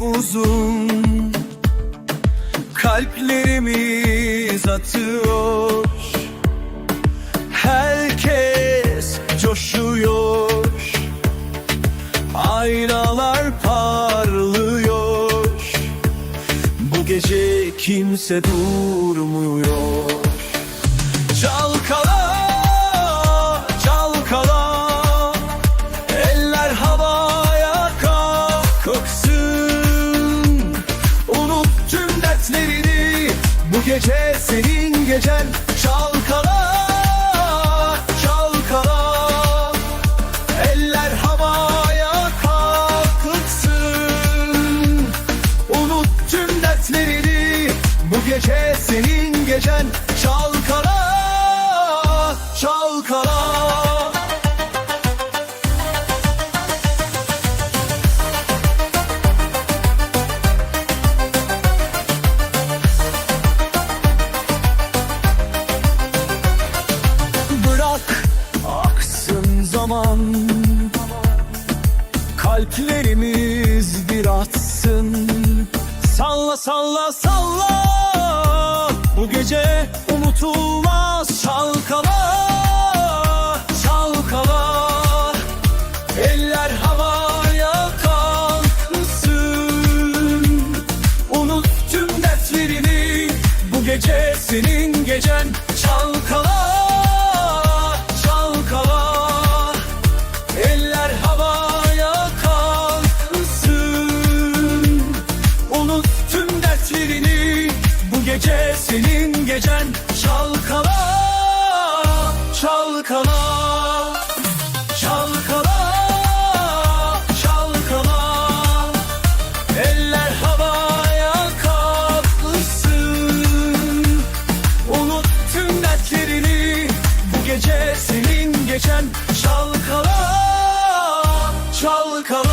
uzun Kalplerimiz atıyor. Herkes coşuyor. Aynalar parlıyor. Bu gece kimse durmuyor gece senin gecen. Çalkala, çalkala. Eller havaya kalksın Unut tüm dertlerini. Bu gece senin gecen. Çalkala, çalkala zaman. Kalplerimiz bir atsın. Salla salla salla. Bu gece unutulmaz Çalkala. Çalkala. Eller havaya kalksın. Unut tüm dertlerini. Bu gece senin gecen Çalkala senin gecen. Çalkala Çalkala Çalkala Çalkala. Eller havaya kalksın Unut tüm dertlerini. Bu gece senin geçen. Çalkala Çalkala